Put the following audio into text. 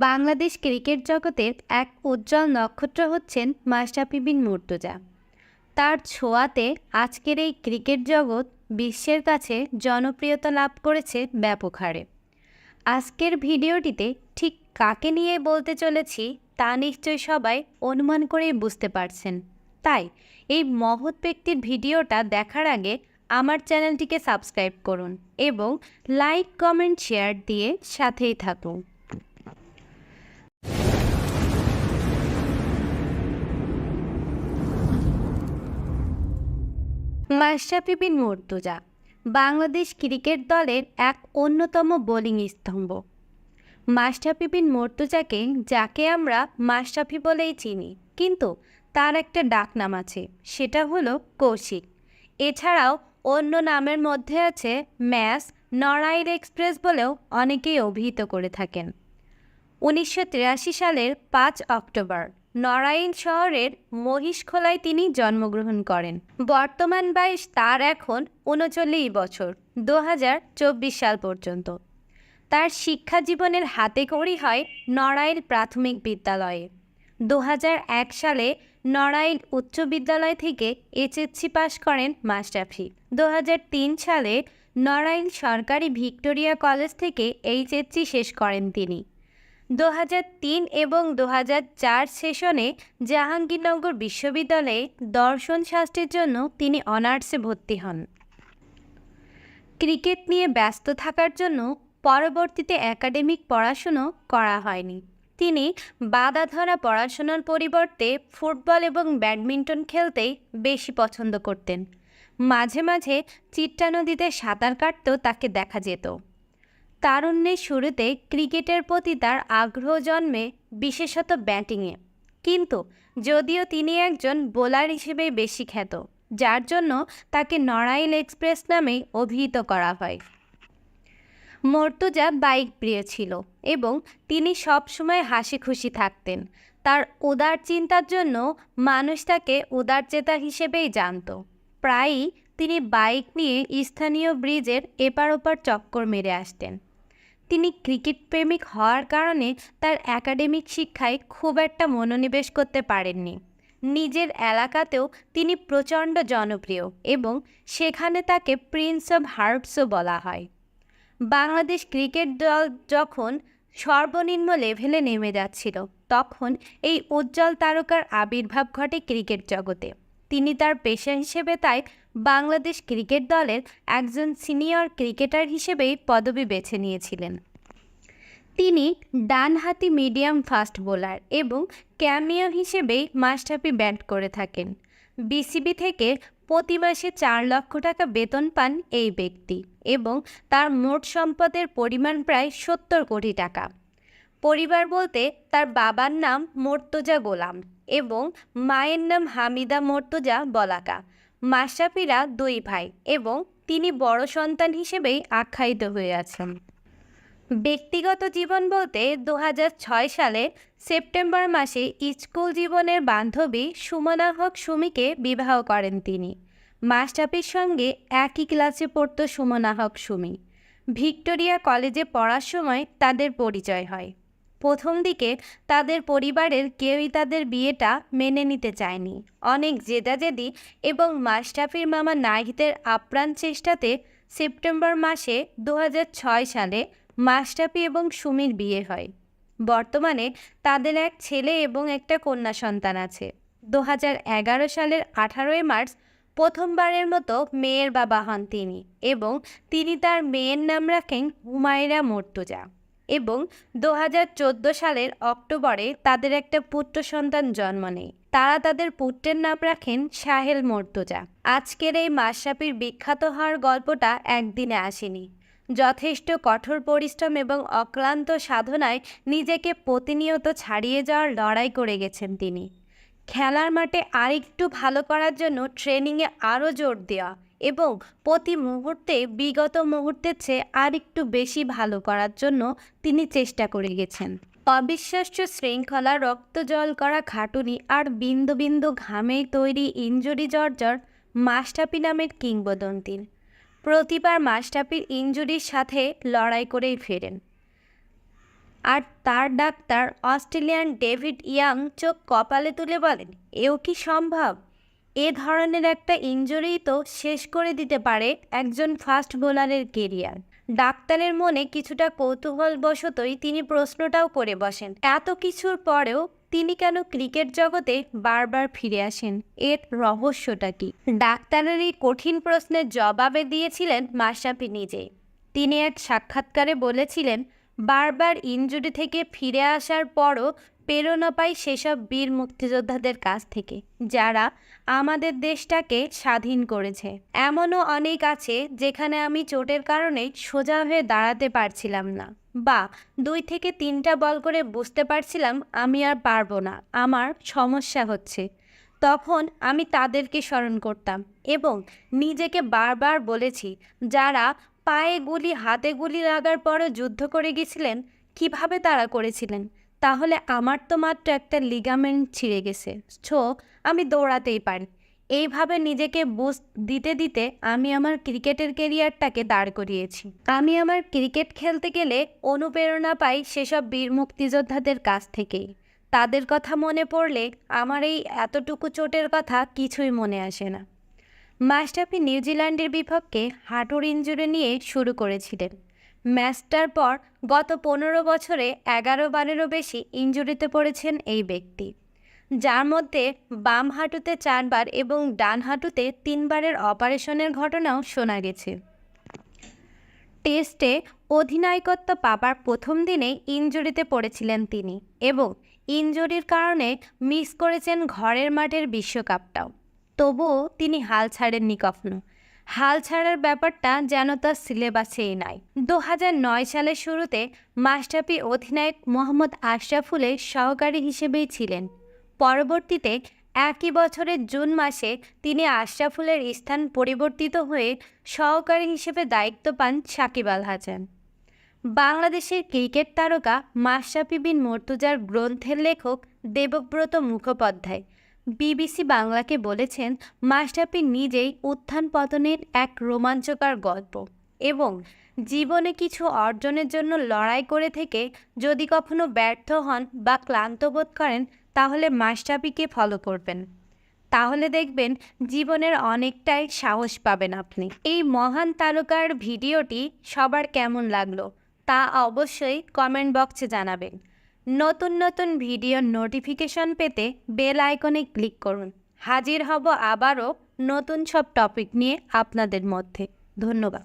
Bangladesh cricket জগতের এক উজ্জ্বল নক্ষত্র হচ্ছেন মাশরাফি বিন মুর্তজা। তার ছোঁয়াতে আজকের এই ক্রিকেট জগৎ বিশ্বের কাছে জনপ্রিয়তা লাভ করেছে ব্যাপক হারে। আজকের ভিডিওটিতে ঠিক কাকে নিয়ে বলতে চলেছি তা নিশ্চয়ই সবাই অনুমান করেই বুঝতে পারছেন। তাই এই মহৎ ব্যক্তির ভিডিওটা দেখার আগে আমার চ্যানেলটিকে সাবস্ক্রাইব করুন এবং লাইক, কমেন্ট, শেয়ার দিয়ে সাথেই থাকুন। মাশরাফি বিন মুর্তজা, বাংলাদেশ ক্রিকেট দলের এক অন্যতম বোলিং স্তম্ভ। মাশরাফি বিন মুর্তজাকে, যাকে আমরা মাশরাফি বলেই চিনি, কিন্তু তার একটা ডাকনাম আছে, সেটা হলো কৌশিক। এছাড়াও অন্য নামের মধ্যে আছে ম্যাস নড়াইল এক্সপ্রেস বলেও অনেকেই অভিহিত করে থাকেন। উনিশশো তিরাশি সালের পাঁচ অক্টোবর নড়াইল শহরের মহিষখোলায় তিনি জন্মগ্রহণ করেন। বর্তমান বয়স তার এখন উনচল্লিশ বছর দু হাজার চব্বিশ সাল পর্যন্ত। তার শিক্ষা জীবনের হাতে কড়ি হয় নড়াইল প্রাথমিক বিদ্যালয়ে। দু হাজার এক সালে নড়াইল উচ্চ বিদ্যালয় থেকে এইচএসসি পাশ করেন মাশরাফি দু সালে নড়াইল সরকারি ভিক্টোরিয়া কলেজ থেকে এইচএসসি শেষ করেন তিনি। দু এবং দু চার সেশনে জাহাঙ্গীরনগর বিশ্ববিদ্যালয়ে দর্শন শাস্ত্রের জন্য তিনি অনার্সে ভর্তি হন। ক্রিকেট নিয়ে ব্যস্ত থাকার জন্য পরবর্তীতে একাডেমিক পড়াশুনো করা হয়নি। তিনি বাধা ধরা পড়াশোনার পরিবর্তে ফুটবল এবং ব্যাডমিন্টন খেলতেই বেশি পছন্দ করতেন। মাঝে মাঝে চিট্টা নদীতে সাঁতার কাটতেও তাকে দেখা যেত। তারুণ্যের শুরুতে ক্রিকেটের প্রতি তার আগ্রহ জন্মে, বিশেষত ব্যাটিংয়ে। কিন্তু যদিও তিনি একজন বোলার হিসেবে বেশি খ্যাত, যার জন্য তাকে নড়াইল এক্সপ্রেস নামেই অভিহিত করা হয়। মর্তুজা বাইক প্রিয় ছিল এবং তিনি সবসময় হাসি খুশি থাকতেন। তার উদার চিন্তার জন্য মানুষ তাকে উদারচেতা হিসেবেই জানত। প্রায়ই তিনি বাইক নিয়ে স্থানীয় ব্রিজের এপার ওপার চক্কর মেরে আসতেন। তিনি ক্রিকেট প্রেমিক হওয়ার কারণে তার একাডেমিক শিক্ষায় খুব একটা মনোনিবেশ করতে পারেননি। নিজের এলাকাতেও তিনি প্রচণ্ড জনপ্রিয় এবং সেখানে তাকে প্রিন্স অব হার্টসও বলা হয়। বাংলাদেশ ক্রিকেট দল যখন সর্বনিম্ন লেভেলে নেমে যাচ্ছিল, তখন এই উজ্জ্বল তারকার আবির্ভাব ঘটে ক্রিকেট জগতে। তিনি তার পেশা হিসেবে তাই বাংলাদেশ ক্রিকেট দলের একজন সিনিয়র ক্রিকেটার হিসেবেই পদবি বেছে নিয়েছিলেন। তিনি ডানহাতি মিডিয়াম ফাস্ট বোলার এবং ক্যামিও হিসেবেই মাস্টাফি ব্যাট করে থাকেন। বিসিবি থেকে প্রতি মাসে চার লক্ষ টাকা বেতন পান এই ব্যক্তি এবং তার মোট সম্পদের পরিমাণ প্রায় সত্তর কোটি টাকা। পরিবার বলতে তার বাবার নাম মর্তজা গোলাম এবং মায়ের নাম হামিদা মর্তজা বলাকা। মাশরাফিরা দুই ভাই এবং তিনি বড় সন্তান হিসেবেই আখ্যায়িত হয়ে আছেন। ব্যক্তিগত জীবন বলতে দু হাজার ছয় সালে সেপ্টেম্বর মাসে স্কুল জীবনের বান্ধবী সুমনা হক সুমিকে বিবাহ করেন তিনি। মাস্টাফির সঙ্গে একই ক্লাসে পড়ত সুমনা হক সুমি। ভিক্টোরিয়া কলেজে পড়ার সময় তাদের পরিচয় হয়। প্রথম দিকে তাদের পরিবারের কেউই তাদের বিয়েটা মেনে নিতে চায়নি। অনেক জেদাজেদি এবং মাস্টাফির মামা নাহিদের আপ্রাণ চেষ্টাতে সেপ্টেম্বর মাসে দু হাজার ছয় সালে মাস্টাফি এবং সুমির বিয়ে হয়। বর্তমানে তাদের এক ছেলে এবং একটা কন্যা সন্তান আছে। দু হাজার এগারো সালের আঠারোই মার্চ প্রথমবারের মতো মেয়ের বাবা হন তিনি এবং তিনি তার মেয়ের নাম রাখেন হুমায়রা মর্তুজা। এবং দু হাজার চোদ্দ সালের অক্টোবরে তাদের একটা পুত্র সন্তান জন্ম নেয়। তারা তাদের পুত্রের নাম রাখেন সাহেল মর্তুজা। আজকের এই মাশরাফির বিখ্যাত হওয়ার গল্পটা একদিনে আসেনি। যথেষ্ট কঠোর পরিশ্রম এবং অক্লান্ত সাধনায় নিজেকে প্রতিনিয়ত ছাড়িয়ে যাওয়ার লড়াই করে গেছেন তিনি। খেলার মাঠে আরেকটু ভালো করার জন্য ট্রেনিংয়ে আরও জোর দেওয়া এবং প্রতি মুহূর্তে, বিগত মুহূর্তের চেয়ে আরেকটু বেশি ভালো করার জন্য তিনি চেষ্টা করে গেছেন। অবিশ্বাস্য শৃঙ্খলা, রক্ত জল করা খাটুনি আর বিন্দু বিন্দু ঘামে তৈরি ইঞ্জুরি জর্জর মাস্টাপি নামের কিংবদন্তির। প্রতিবার মাস্টাপির ইঞ্জুরির সাথে লড়াই করেই ফেরেন। আর তার ডাক্তার অস্ট্রেলিয়ান ডেভিড ইয়াং চোখ কপালে তুলে বলেন, এও কি সম্ভব? এ ধরনের একটা ইঞ্জুরি তো শেষ করে দিতে পারে একজন ফাস্ট বোলারের কেরিয়ার ডাক্তারের মনে কিছুটা কৌতূহলবশতই তিনি প্রশ্নটাও করে বসেন। এত কিছুর পরেও তিনি কেন ক্রিকেট জগতে বারবার ফিরে আসেন? এর রহস্যটা কি? ডাক্তারের এই কঠিন প্রশ্নের জবাবে দিয়েছিলেন মাশরাফি নিজেই তিনি এক সাক্ষাৎকারে বলেছিলেন, বারবার ইনজুরি থেকে ফিরে আসার পরও প্রেরণা পাই সেসব বীর মুক্তিযোদ্ধাদের কাছ থেকে, যারা আমাদের দেশটাকে স্বাধীন করেছে। এমনও অনেক আছে যেখানে আমি চোটের কারণে সোজা হয়ে দাঁড়াতে পারছিলাম না। বা, দুই থেকে তিনটা বল করে বুঝতে পারছিলাম আমি আর পারব না, আমার সমস্যা হচ্ছে। তখন আমি তাদেরকে স্মরণ করতাম এবং নিজেকে বারবার বলেছি, যারা পায়ে গুলি, হাতে গুলি লাগার পরও যুদ্ধ করে গেছিলেন, কীভাবে তারা করেছিলেন? তাহলে আমার তো মাত্র একটা লিগামেন্ট ছিঁড়ে গেছে। ছো আমি দৌড়াতেই পারি। এইভাবে নিজেকে বুঝ, দিতে দিতে আমি আমার ক্রিকেটের কেরিয়ারটাকে দাঁড় করিয়েছি। আমি আমার ক্রিকেট খেলতে গেলে অনুপ্রেরণা পাই সেসব বীর মুক্তিযোদ্ধাদের কাছ থেকেই। তাদের কথা মনে পড়লে আমার এই এতটুকু চোটের কথা কিছুই মনে আসে না। মাস্টাফি নিউজিল্যান্ডের বিপক্ষে হাঁটুর ইঞ্জুরি নিয়ে শুরু করেছিলেন। ম্যাচটার পর গত পনেরো বছরে এগারো বারেরও বেশি ইঞ্জুরিতে পড়েছেন এই ব্যক্তি। যার মধ্যে বাম হাঁটুতে চারবার এবং ডান হাঁটুতে তিনবারের অপারেশনের ঘটনাও শোনা গেছে। টেস্টে অধিনায়কত্ব পাবার প্রথম দিনেই ইঞ্জুরিতে পড়েছিলেন তিনি এবং ইঞ্জুরির কারণে মিস করেছেন ঘরের মাঠের বিশ্বকাপটাও। তবুও তিনি হাল ছাড়েননি কখনো। হাল ছাড়ার ব্যাপারটা যেন তার সিলেবাসেই নাই। দু সালের শুরুতে মাস্টাফি অধিনায়ক মোহাম্মদ আশরাফুলের সহকারী হিসেবেই ছিলেন। পরবর্তীতে একই বছরের জুন মাসে তিনি আশরাফুলের স্থান পরিবর্তিত হয়ে সহকারী হিসেবে দায়িত্ব পান সাকিব আল হাসান। বাংলাদেশের ক্রিকেট তারকা মাশরাফি বিন মর্তুজার গ্রন্থের লেখক দেবব্রত মুখোপাধ্যায় বিবিসি বাংলাকে বলেছেন মাশরাফি নিজেই উত্থান পতনের এক রোমাঞ্চকর গল্প এবং জীবনে কিছু অর্জনের জন্য লড়াই করে থেকে যদি কখনো ব্যর্থ হন বা ক্লান্ত বোধ করেন, তাহলে মাশরাফিকে ফলো করবেন। তাহলে দেখবেন জীবনের অনেকটাই সাহস পাবেন আপনি। এই মহান তারকার ভিডিওটি সবার কেমন লাগল তা অবশ্যই কমেন্ট বক্সে জানাবেন। নতুন নতুন ভিডিও নোটিফিকেশন পেতে বেল আইকনে ক্লিক করুন। হাজির হব আবারও নতুন সব টপিক নিয়ে আপনাদের মধ্যে। ধন্যবাদ।